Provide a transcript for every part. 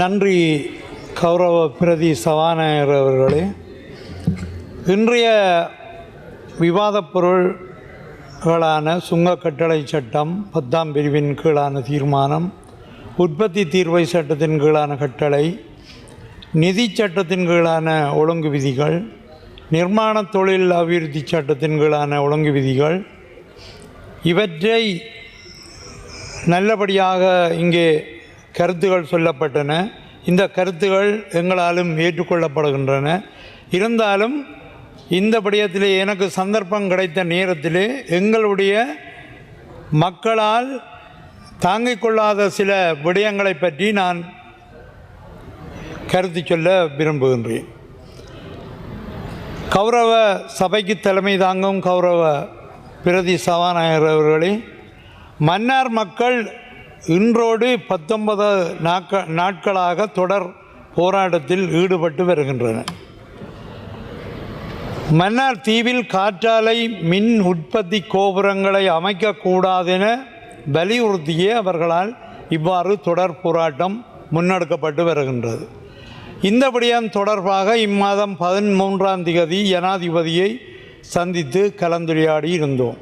நன்றி கௌரவ பிரதி சபாநாயகர் அவர்களே. இன்றைய விவாதப் பொருள்களான சுங்க கட்டளை சட்டம் பத்தாம் பிரிவின் கீழான தீர்மானம் உற்பத்தி தீர்வை சட்டத்தின் கீழான கட்டளை நிதி சட்டத்தின் கீழான ஒழுங்கு விதிகள் நிர்மாண தொழில் அபிவிருத்தி சட்டத்தின் கீழான ஒழுங்கு விதிகள் இவற்றை நல்லபடியாக இங்கே கருத்துகள் சொல்லப்பட்டன. இந்த கருத்துகள் எங்களாலும் ஏற்றுக்கொள்ளப்படுகின்றன. இருந்தாலும் இந்த விடயத்திலே எனக்கு சந்தர்ப்பம் கிடைத்த நேரத்திலே எங்களுடைய மக்களால் தாங்கிக் கொள்ளாத சில விடயங்களை பற்றி நான் கருத்து சொல்ல விரும்புகின்றேன். கௌரவ சபைக்கு தலைமை தாங்கும் கௌரவ பிரதி சபாநாயகர் அவர்களே மன்னார் மக்கள் இன்றோடு பத்தொன்பது நாட்க நாட்களாக தொடர் போராட்டத்தில் ஈடுபட்டு வருகின்றன. மன்னார் தீவில் காற்றாலை மின் உற்பத்தி கோபுரங்களை அமைக்கக்கூடாதென வலியுறுத்தியே அவர்களால் இவ்வாறு தொடர் போராட்டம் முன்னெடுக்கப்பட்டு வருகின்றது. இந்த விடயம் தொடர்பாக இம்மாதம் பதிமூன்றாம் திகதி ஜனாதிபதியை சந்தித்து கலந்துரையாடி இருந்தோம்.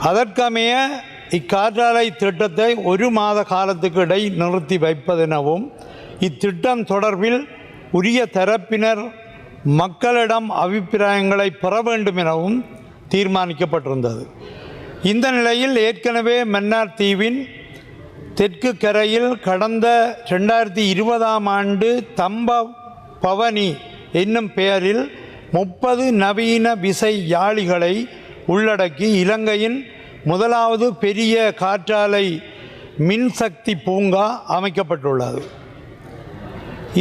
அதற்கமைய இக்காற்றாலை திட்டத்தை ஒரு மாத காலத்துக்கு இடை நிறுத்தி வைப்பதெனவும் இத்திட்டம் தொடர்பில் உரிய தரப்பினர் மக்களிடம் அபிப்பிராயங்களை பெற வேண்டும் எனவும் தீர்மானிக்கப்பட்டிருந்தது. இந்த நிலையில் ஏற்கனவே மன்னார் தீவின் தெற்கு கரையில் கடந்த ரெண்டாயிரத்தி இருபதாம் ஆண்டு தம்ப பவனி என்னும் பெயரில் முப்பது நவீன விசை யாழிகளை உள்ளடக்கி இலங்கையின் முதலாவது பெரிய காற்றாலை மின்சக்தி பூங்கா அமைக்கப்பட்டுள்ளது.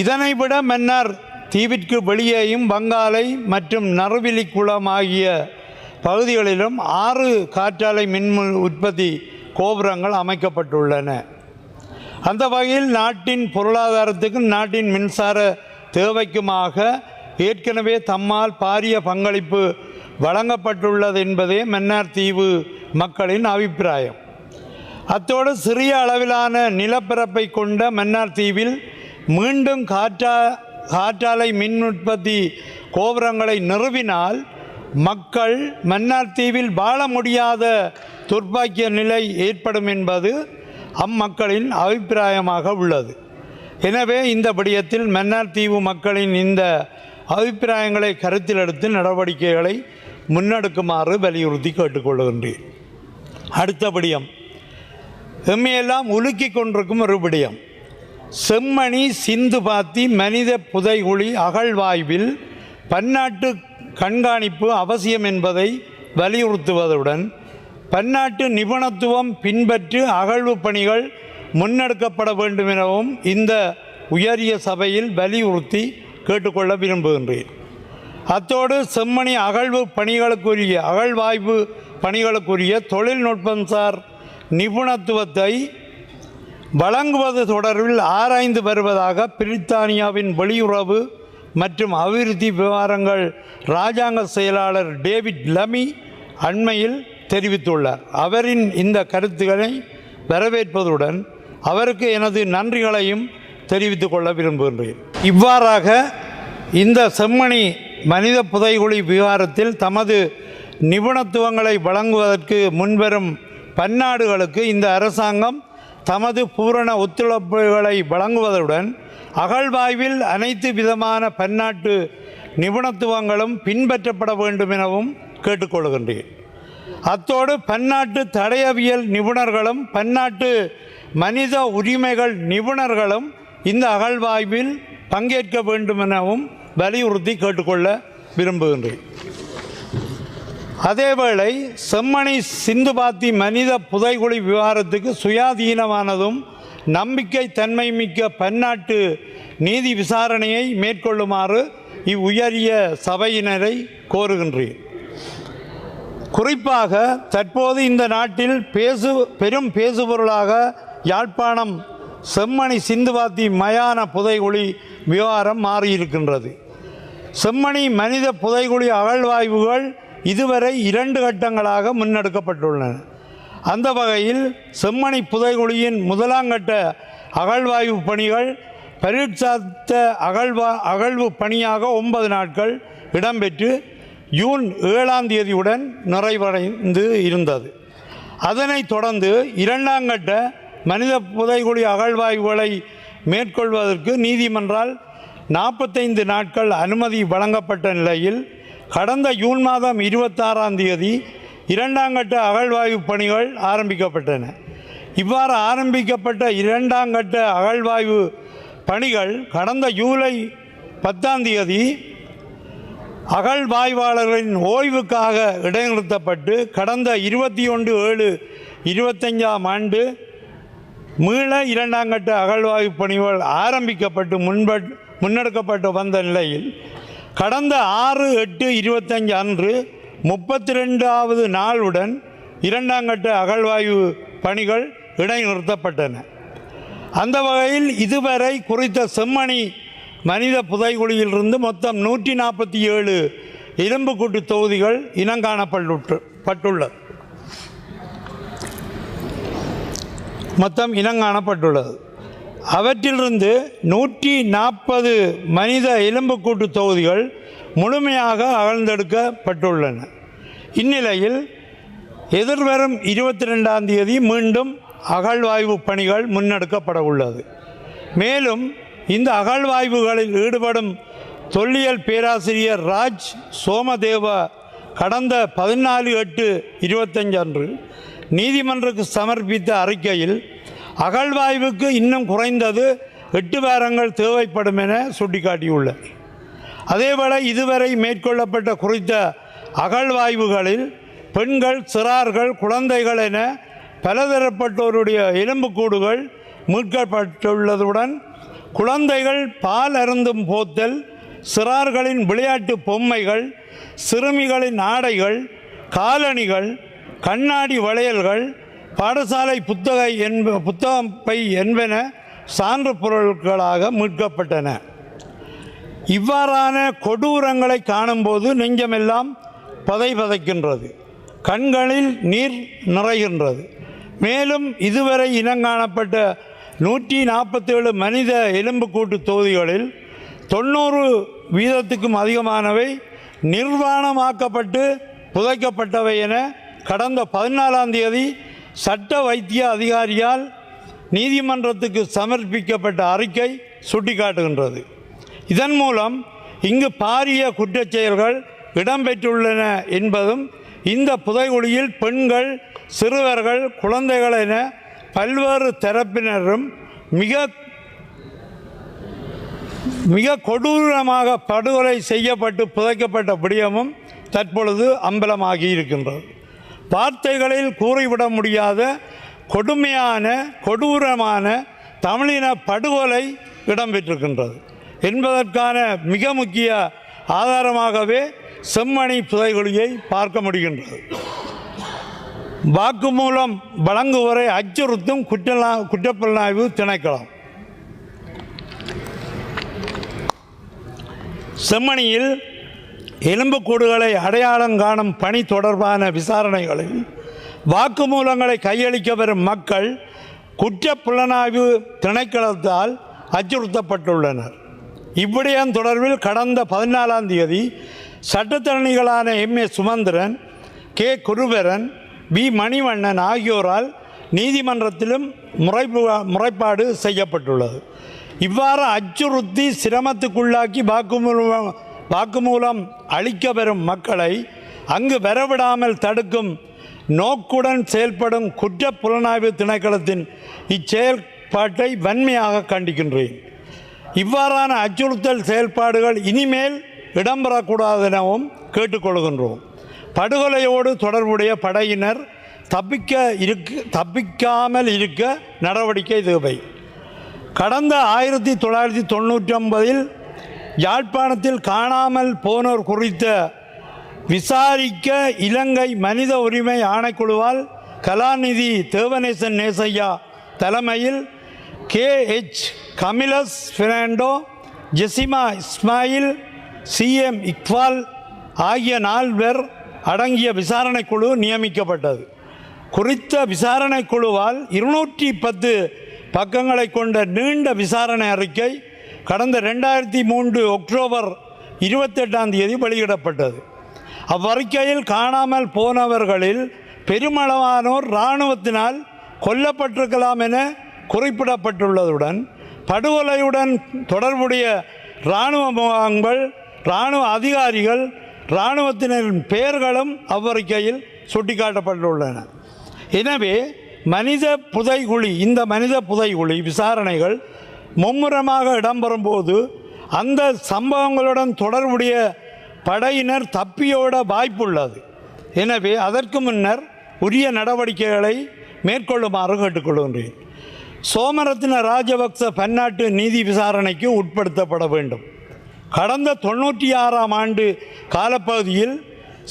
இதனை விட மன்னர் தீவிற்கு வெளியேயும் வங்காலை மற்றும் நறுவிலி குளம் ஆகிய பகுதிகளிலும் ஆறு காற்றாலை மின் உற்பத்தி கோபுரங்கள் அமைக்கப்பட்டுள்ளன. அந்த வகையில் நாட்டின் பொருளாதாரத்துக்கும் நாட்டின் மின்சார தேவைக்குமாக ஏற்கனவே தம்மால் பாரிய பங்களிப்பு வழங்கப்பட்டுள்ளது என்பதே மன்னார் தீவு மக்களின் அபிப்பிராயம். அத்தோடு சிறிய அளவிலான நிலப்பரப்பை கொண்ட மன்னார் தீவில் மீண்டும் காற்றா காற்றாலை மின் உற்பத்தி கோபுரங்களை நிறுவினால் மக்கள் மன்னார் தீவில் வாழ முடியாத துர்ப்பாக்கிய நிலை ஏற்படும் என்பது அம்மக்களின் அபிப்பிராயமாக உள்ளது. எனவே இந்த விடயத்தில் மன்னார் தீவு மக்களின் இந்த அபிப்பிராயங்களை கருத்தில் எடுத்து நடவடிக்கைகளை முன்னெடுக்குமாறு வலியுறுத்தி கேட்டுக்கொள்கின்றேன். அடுத்த விடயம். எம்மையெல்லாம் உலுக்கி கொண்டிருக்கும் ஒரு விடயம். செம்மணி சிந்து பாத்தி மனித புதைகுழி அகழ்வாய்வில் பன்னாட்டு கண்காணிப்பு அவசியம் என்பதை வலியுறுத்துவதுடன் பன்னாட்டு நிபுணத்துவம் பின்பற்று அகழ்வு பணிகள் முன்னெடுக்கப்பட வேண்டும் எனவும் இந்த உயரிய சபையில் வலியுறுத்தி கேட்டுக்கொள்ள விரும்புகின்றேன். அத்தோடு செம்மணி அகழ்வு பணிகளுக்குரிய அகழ்வாய்வு பணிகளுக்குரிய தொழில்நுட்பம்சார் நிபுணத்துவத்தை வழங்குவது தொடர்பில் ஆராய்ந்து வருவதாக பிரித்தானியாவின் வெளியுறவு மற்றும் அபிவிருத்தி விவகாரங்கள் இராஜாங்க செயலாளர் டேவிட் லமி அண்மையில் தெரிவித்துள்ளார். அவரின் இந்த கருத்துக்களை வரவேற்பதுடன் அவருக்கு எனது நன்றிகளையும் தெரிவித்துக் கொள்ள விரும்புகின்றேன். இவ்வாறாக இந்த செம்மணி மனித புதைகுழி விவகாரத்தில் தமது நிபுணத்துவங்களை வழங்குவதற்கு முன்வரும் பன்னாடுகளுக்கு இந்த அரசாங்கம் தமது பூரண ஒத்துழைப்புகளை வழங்குவதுடன் அகழ்வாய்வில் அனைத்து விதமான பன்னாட்டு நிபுணத்துவங்களும் பின்பற்றப்பட வேண்டும் எனவும் கேட்டுக்கொள்கின்றேன். அத்தோடு பன்னாட்டு தடயவியல் நிபுணர்களும் பன்னாட்டு மனித உரிமைகள் நிபுணர்களும் இந்த அகழ்வாய்வில் பங்கேற்க வேண்டும் எனவும் வலியுறுத்தி கேட்டுக்கொள்ள விரும்புகின்றேன். அதேவேளை செம்மணி சிந்துபாத்தி மனித புதைகுழி விவகாரத்துக்கு சுயாதீனமானதும் நம்பிக்கை தன்மை மிக்க பன்னாட்டு நீதி விசாரணையை மேற்கொள்ளுமாறு இவ்வுயரிய சபையினரை கோருகின்றேன். குறிப்பாக தற்போது இந்த நாட்டில் பேசு பெரும் பேசுபொருளாக யாழ்ப்பாணம் செம்மணி சிந்துபாத்தி மயான புதைகுழி விவகாரம் மாறியிருக்கின்றது. செம்மணி மனித புதைகுழி அகழ்வாய்வுகள் இதுவரை இரண்டு கட்டங்களாக முன்னெடுக்கப்பட்டுள்ளன. அந்த வகையில் செம்மணி புதைகுழியின் முதலாங்கட்ட அகழ்வாய்வு பணிகள் பரீட்சாத்த அகழ்வா அகழ்வு பணியாக ஒன்பது நாட்கள் இடம்பெற்று ஜூன் ஏழாம் தேதியுடன் நிறைவடைந்து இருந்தது. அதனைத் தொடர்ந்து இரண்டாம் கட்ட மனித புதைகுழி அகழ்வாய்வுகளை மேற்கொள்வதற்கு நீதிமன்றால் நாற்பத்தைந்து நாட்கள் அனுமதி வழங்கப்பட்ட நிலையில் கடந்த ஜூன் மாதம் இருபத்தாறாம் தேதி இரண்டாம் கட்ட அகழ்வாய்வு பணிகள் ஆரம்பிக்கப்பட்டன. இவ்வாறு ஆரம்பிக்கப்பட்ட இரண்டாம் கட்ட அகழ்வாய்வு பணிகள் கடந்த ஜூலை பத்தாம் தேதி அகழ்வாய்வாளர்களின் ஓய்வுக்காக இடைநிறுத்தப்பட்டு கடந்த இருபத்தி ஒன்று ஏழு இருபத்தஞ்சாம் ஆண்டு மீள இரண்டாம் கட்ட அகழ்வாய்வு பணிகள் ஆரம்பிக்கப்பட்டு முன்பட் முன்னெடுக்கப்பட்டு வந்த நிலையில் கடந்த ஆறு எட்டு இருபத்தஞ்சு அன்று முப்பத்தி ரெண்டாவது நாளுடன் இரண்டாம் கட்ட அகழ்வாய்வு பணிகள் இடைநிறுத்தப்பட்டன. அந்த வகையில் இதுவரை குறித்த செம்மணி மனித புதைகுழியிலிருந்து மொத்தம் நூற்றி நாற்பத்தி ஏழு இரும்புக்கூட்டு தொகுதிகள் இனங்காணப்பட்டு பட்டுள்ளது மொத்தம் இனங்காணப்பட்டுள்ளது. அவற்றிலிருந்து நூற்றி நாற்பது மனித எலும்புக்கூட்டு தொகுதிகள் முழுமையாக அகழ்ந்தெடுக்கப்பட்டுள்ளன. இந்நிலையில் எதிர்வரும் இருபத்தி ரெண்டாம் தேதி மீண்டும் அகழ்வாய்வு பணிகள் முன்னெடுக்கப்பட உள்ளது மேலும் இந்த அகழ்வாய்வுகளில் ஈடுபடும் தொல்லியல் பேராசிரியர் ராஜ் சோமதேவ கடந்த பதினாலு எட்டு இருபத்தஞ்சு அன்று நீதிமன்றக்கு சமர்ப்பித்த அறிக்கையில் அகழ்வாய்வுக்கு இன்னும் குறைந்தது எட்டு வாரங்கள் தேவைப்படும் என சுட்டிக்காட்டியுள்ளார் அதேபோல் இதுவரை மேற்கொள்ளப்பட்ட குறித்த அகழ்வாய்வுகளில் பெண்கள் சிறார்கள் குழந்தைகள் என பலதரப்பட்டோருடைய எலும்புக்கூடுகள் மீட்கப்பட்டுள்ளதுடன் குழந்தைகள் பால் அருந்தும் போத்தல் சிறார்களின் விளையாட்டு பொம்மைகள் சிறுமிகளின் ஆடைகள் காலணிகள் கண்ணாடி வளையல்கள் பாடசாலை புத்தக என்ப புத்தகம் பை என்பன சான்று பொருட்களாக மீட்கப்பட்டன. இவ்வாறான கொடூரங்களை காணும்போது நெஞ்சமெல்லாம் பதை பதைக்கின்றது. கண்களில் நீர் நிறைகின்றது. மேலும் இதுவரை இனங்காணப்பட்ட நூற்றி நாற்பத்தேழு மனித எலும்புக்கூட்டு தொகுதிகளில் தொண்ணூறு வீதத்துக்கும் அதிகமானவை நிர்வாணமாக்கப்பட்டு புதைக்கப்பட்டவை என கடந்த பதினாலாம் தேதி சட்ட வைத்திய அதிகாரியால் நீதிமன்றத்துக்கு சமர்ப்பிக்கப்பட்ட அறிக்கை சுட்டிக்காட்டுகின்றது. இதன் மூலம் இங்கு பாரிய குற்றச் செயல்கள் இடம்பெற்றுள்ளன என்பதும் இந்த புதைகுழியில் பெண்கள் சிறுவர்கள் குழந்தைகள் என பல்வேறு தரப்பினரும் மிக மிக கொடூரமாக படுகொலை செய்யப்பட்டு புதைக்கப்பட்ட விடயமும் தற்பொழுது அம்பலமாகி இருக்கின்றது வார்த்தைகளில் கூறிவிட முடியாத கொடுமையான கொடூரமான தமிழின படுகொலை இடம்பெற்றிருக்கின்றது. என்பதற்கான மிக முக்கிய ஆதாரமாகவே செம்மணி புதைகுழியை பார்க்க முடிகின்றது. வாக்குமூலம் வழங்குவரை அச்சுறுத்தும் குற்றலா குற்றப்புலனாய்வு திணைக்களம். செம்மணியில் எலும்புக்கூடுகளை அடையாளம் காணும் பணி தொடர்பான விசாரணைகளில் வாக்குமூலங்களை கையளிக்க வரும் மக்கள் குற்ற புலனாய்வு திணைக்களத்தால் அச்சுறுத்தப்பட்டுள்ளனர். இவ்விடயம் தொடர்பில் கடந்த பதினாலாம் தேதி சட்டத்தரணிகளான M. A. Sumanthiran K. Guruparan P. Manivannan ஆகியோரால் நீதிமன்றத்திலும் முறைப்பு முறைப்பாடு செய்யப்பட்டுள்ளது. இவ்வாறு அச்சுறுத்தி சிரமத்துக்குள்ளாக்கி வாக்குமூலம் வாக்குமூலம் அளிக்க வரும் மக்களை அங்கு வரவிடாமல் தடுக்கும் நோக்குடன் செயல்படும் குற்ற புலனாய்வு திணைக்களத்தின் இச்செயல்பாட்டை வன்மையாக கண்டிக்கின்றேன். இவ்வாறான அச்சுறுத்தல் செயல்பாடுகள் இனிமேல் இடம்பெறக்கூடாதெனவும் கேட்டுக்கொள்கின்றோம். படுகொலையோடு தொடர்புடைய படையினர் தப்பிக்க இருக்க தப்பிக்காமல் இருக்க நடவடிக்கை தேவை. கடந்த ஆயிரத்தி தொள்ளாயிரத்தி தொண்ணூற்றி ஒன்பதில் யாழ்ப்பாணத்தில் காணாமல் போனோர் குறித்த விசாரிக்க இலங்கை மனித உரிமை ஆணைக்குழுவால் கலாநிதி தேவநேசன் நேசையா தலைமையில் K H Camillus Fernando Jezima Ismail C M Iqbal ஆகிய நால்வர் அடங்கிய விசாரணை குழு நியமிக்கப்பட்டது. குறித்த விசாரணை குழுவால் இருநூற்றி பத்து பக்கங்களை கொண்ட நீண்ட விசாரணை அறிக்கை கடந்த ரெண்டாயிரத்தி மூன்று அக்டோபர் இருபத்தெட்டாம் தேதி வெளியிடப்பட்டது. அவ்வறிக்கையில் காணாமல் போனவர்களில் பெருமளவானோர் இராணுவத்தினால் கொல்லப்பட்டிருக்கலாம் என குறிப்பிடப்பட்டுள்ளதுடன் படுகொலையுடன் தொடர்புடைய இராணுவ முகாம்கள் இராணுவ அதிகாரிகள் இராணுவத்தினரின் பெயர்களும் அவ்வறிக்கையில் சுட்டிக்காட்டப்பட்டுள்ளன. எனவே மனித புதைகுழி இந்த மனித புதைகுழி விசாரணைகள் மும்முரமாக இடம்பெறும்போது அந்த சம்பவங்களுடன் தொடர்புடைய படையினர் தப்பியோட வாய்ப்புள்ளது. எனவே அதற்கு முன்னர் உரிய நடவடிக்கைகளை மேற்கொள்ளுமாறு கேட்டுக்கொள்கின்றேன். சோமரத்ன ராஜபக்ச பன்னாட்டு நீதி விசாரணைக்கு உட்படுத்தப்பட வேண்டும். கடந்த தொண்ணூற்றி ஆறாம் ஆண்டு காலப்பகுதியில்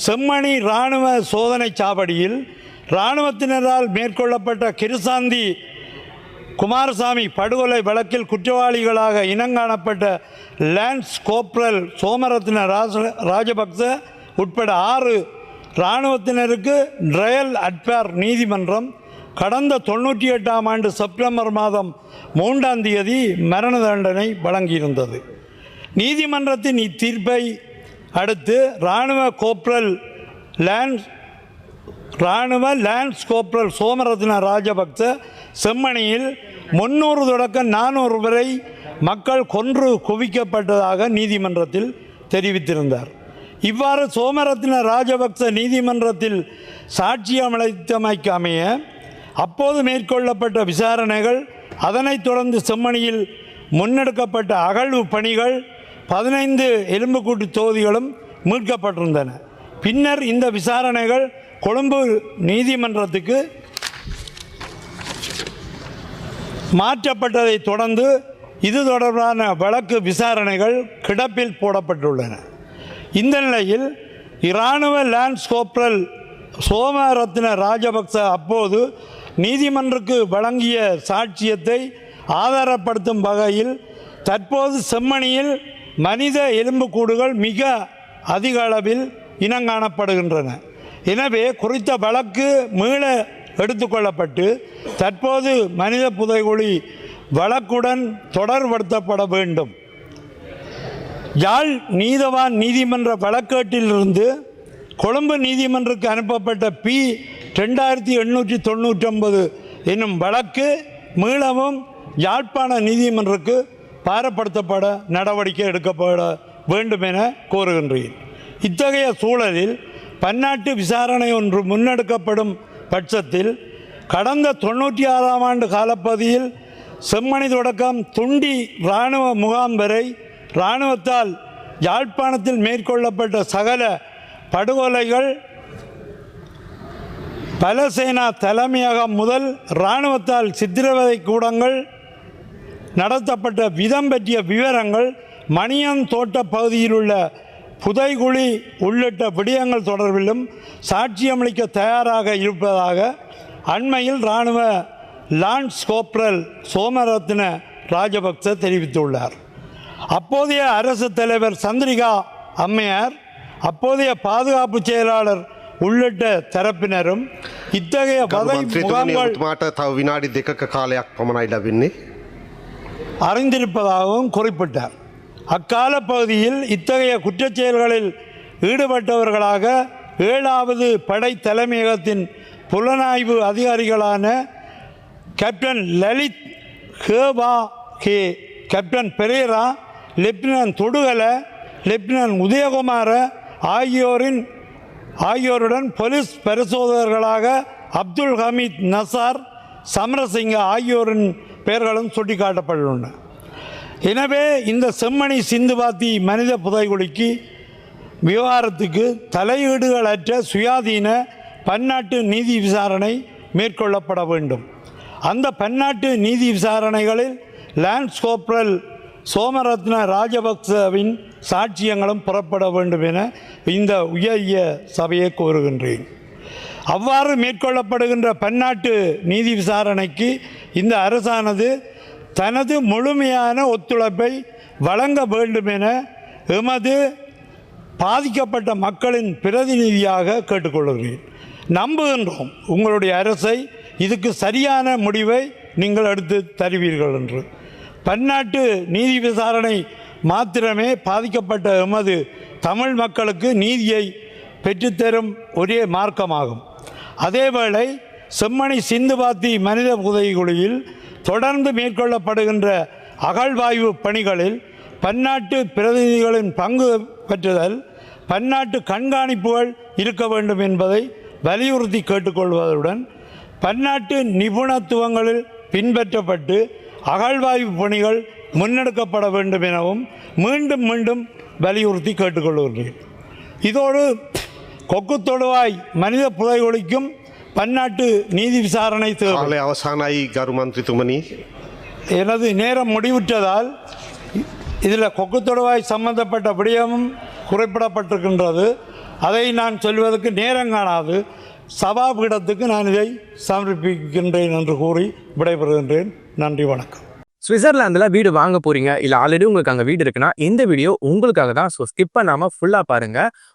செம்மணி இராணுவ சோதனை சாவடியில் இராணுவத்தினரால் மேற்கொள்ளப்பட்ட கிருசாந்தி குமாரசாமி படுகொலை வழக்கில் குற்றவாளிகளாக இனங்காணப்பட்ட லான்ஸ் கோப்ரல் சோமரத்ன ராஜ ராஜபக்ச உட்பட ஆறு இராணுவத்தினருக்கு ட்ரையல் அட்பேர் நீதிமன்றம் கடந்த தொண்ணூற்றி எட்டாம் ஆண்டு செப்டம்பர் மாதம் மூன்றாம் தேதி மரண தண்டனை வழங்கியிருந்தது. நீதிமன்றத்தின் இத்தீர்ப்பை அடுத்து இராணுவ கோப்ரல் லான்ஸ் இராணுவ லான்ஸ் கோப்ரல் சோமரத்ன ராஜபக்ச செம்மணியில் முன்னூறு தொடக்கம் நானூறு வரை மக்கள் கொன்று குவிக்கப்பட்டதாக நீதிமன்றத்தில் தெரிவித்திருந்தார். இவ்வாறு சோமரத்ன ராஜபக்ச நீதிமன்றத்தில் சாட்சியம் அமைய அப்போது மேற்கொள்ளப்பட்ட விசாரணைகள் அதனைத் தொடர்ந்து செம்மணியில் முன்னெடுக்கப்பட்ட அகழ்வு பணிகள் பதினைந்து எலும்புக்கூட்டு தொகுதிகளும் மீட்கப்பட்டிருந்தன. பின்னர் இந்த விசாரணைகள் கொழும்பு நீதிமன்றத்துக்கு மாற்றப்பட்டதை தொடர்ந்து இது தொடர்பான வழக்கு விசாரணைகள் கிடப்பில் போடப்பட்டுள்ளன. இந்த நிலையில் இராணுவ லான்ஸ் கோப்ரல் சோமரத்ன ராஜபக்ச அப்போது நீதிமன்றக்கு வழங்கிய சாட்சியத்தை ஆதாரப்படுத்தும் வகையில் தற்போது செம்மணியில் மனித எலும்புக்கூடுகள் மிக அதிக அளவில் இனங்காணப்படுகின்றன. எனவே குறித்த வழக்கு மீள எடுத்துக்கொள்ளப்பட்டு தற்போது மனித புதைகுழி வழக்குடன் தொடர்படுத்தப்பட வேண்டும். யாழ் நீதவான் நீதிமன்ற வழக்கேட்டிலிருந்து கொழும்பு நீதிமன்றத்துக்கு அனுப்பப்பட்ட பி ரெண்டாயிரத்தி எண்ணூற்றி தொண்ணூற்றொன்பது என்னும் வழக்கு மீளவும் யாழ்ப்பாண நீதிமன்றக்கு பாரப்படுத்தப்பட நடவடிக்கை எடுக்கப்பட வேண்டும் என கோருகின்றேன். இத்தகைய சூழலில் பன்னாட்டு விசாரணை ஒன்று முன்னெடுக்கப்படும் பட்சத்தில் கடந்த தொண்ணூற்றி ஆறாம் ஆண்டு காலப்பகுதியில் செம்மணி தொடக்கம் துண்டி இராணுவ முகாம் வரை இராணுவத்தால் யாழ்ப்பாணத்தில் மேற்கொள்ளப்பட்ட சகல படுகொலைகள் பலசேனா தலைமையகம் முதல் இராணுவத்தால் சித்திரவதை கூடங்கள் நடத்தப்பட்ட விதம் பற்றிய விவரங்கள் மணியன் தோட்ட பகுதியில் உள்ள புதைகுழி உள்ளிட்ட விடயங்கள் தொடர்பிலும் சாட்சியமளிக்க தயாராக இருப்பதாக அண்மையில் இராணுவ லான்ஸ் கோப்ரல் சோமரத்ன ராஜபக்ச தெரிவித்துள்ளார். அப்போதைய அரசு தலைவர் சந்திரிகா அம்மையார் அப்போதைய பாதுகாப்பு செயலாளர் உள்ளிட்ட தரப்பினரும் இத்தகைய வதை முகாம்கள் வினாடி திக்க காலையாக பமனாயிட அறிந்திருப்பதாகவும் குறிப்பிட்டார். அக்கால பகுதியில் இத்தகைய குற்றச் செயல்களில் ஈடுபட்டவர்களாக ஏழாவது படை தலைமையகத்தின் புலனாய்வு அதிகாரிகளான கேப்டன் லலித் ஹேபா ஹே captain Perera lieutenant Thudugala lieutenant Udayakumara ஆகியோரின் ஆகியோருடன் போலீஸ் பரிசோதகர்களாக அப்துல் ஹமீத் நசார் சமரசிங்க ஆகியோரின் பெயர்களும் சுட்டிக்காட்டப்பட்டுள்ளன. எனவே இந்த செம்மணி சிந்துபாத்தி மனித புதைகுழிக்கு விவகாரத்துக்கு தலையீடுகளற்ற சுயாதீன பன்னாட்டு நீதி விசாரணை மேற்கொள்ளப்பட வேண்டும். அந்த பன்னாட்டு நீதி விசாரணைகளில் லான்ஸ் கோப்ரல் சோமரத்ன ராஜபக்சவின் சாட்சியங்களும் புறப்பட வேண்டும் என இந்த உயரிய சபையை கோருகின்றேன். அவ்வாறு மேற்கொள்ளப்படுகின்ற பன்னாட்டு நீதி விசாரணைக்கு இந்த அரசானது தனது முழுமையான ஒத்துழைப்பை வழங்க வேண்டும் என எமது பாதிக்கப்பட்ட மக்களின் பிரதிநிதியாக கேட்டுக்கொள்கிறேன். நம்புகின்றோம் உங்களுடைய அரசை இதுக்கு சரியான முடிவை நீங்கள் எடுத்து தருவீர்கள் என்று. பன்னாட்டு நீதி விசாரணை மாத்திரமே பாதிக்கப்பட்ட எமது தமிழ் மக்களுக்கு நீதியை பெற்றுத்தரும் ஒரே மார்க்கமாகும். அதேவேளை செம்மணி சிந்துபாத்தி மனித புதைகுழியில் தொடர்ந்து மேற்கொள்ளப்படுகின்ற அகழ்வாய்வு பணிகளில் பன்னாட்டு பிரதிநிதிகளின் பங்கு பெற்றுதல் பன்னாட்டு கண்காணிப்புகள் இருக்க வேண்டும் என்பதை வலியுறுத்தி கேட்டுக்கொள்வதுடன் பன்னாட்டு நிபுணத்துவங்களில் பின்பற்றப்பட்டு அகழ்வாய்வு பணிகள் முன்னெடுக்கப்பட வேண்டும் எனவும் மீண்டும் மீண்டும் வலியுறுத்தி கேட்டுக்கொள்கின்றேன் இதோடு கொக்கு தொடுவாய் மனித புதைகுழிக்கும் பன்னாட்டு நீதி விசாரணை தேவை. அவசானாய் கருமாந்திரித்துமணி எனது நேரம் முடிவுற்றதால் இதில் கொக்கு தொடுவாய் சம்பந்தப்பட்ட விடயமும் குறிப்பிடப்பட்டிருக்கின்றது. அதை நான் சொல்வதற்கு நேரம் காணாது. சபாபீடத்துக்கு நான் இதை சமர்ப்பிக்கின்றேன் என்று கூறி விடைபெறுகின்றேன். நன்றி வணக்கம். சுவிட்சர்லாந்தில் வீடு வாங்க போகிறீங்க இல்லை ஆல்ரெடி உங்களுக்கு அங்கே வீடு இருக்குன்னா இந்த வீடியோ உங்களுக்காக தான். ஸோ ஸ்கிப் பண்ணாமல் ஃபுல்லாக பாருங்கள்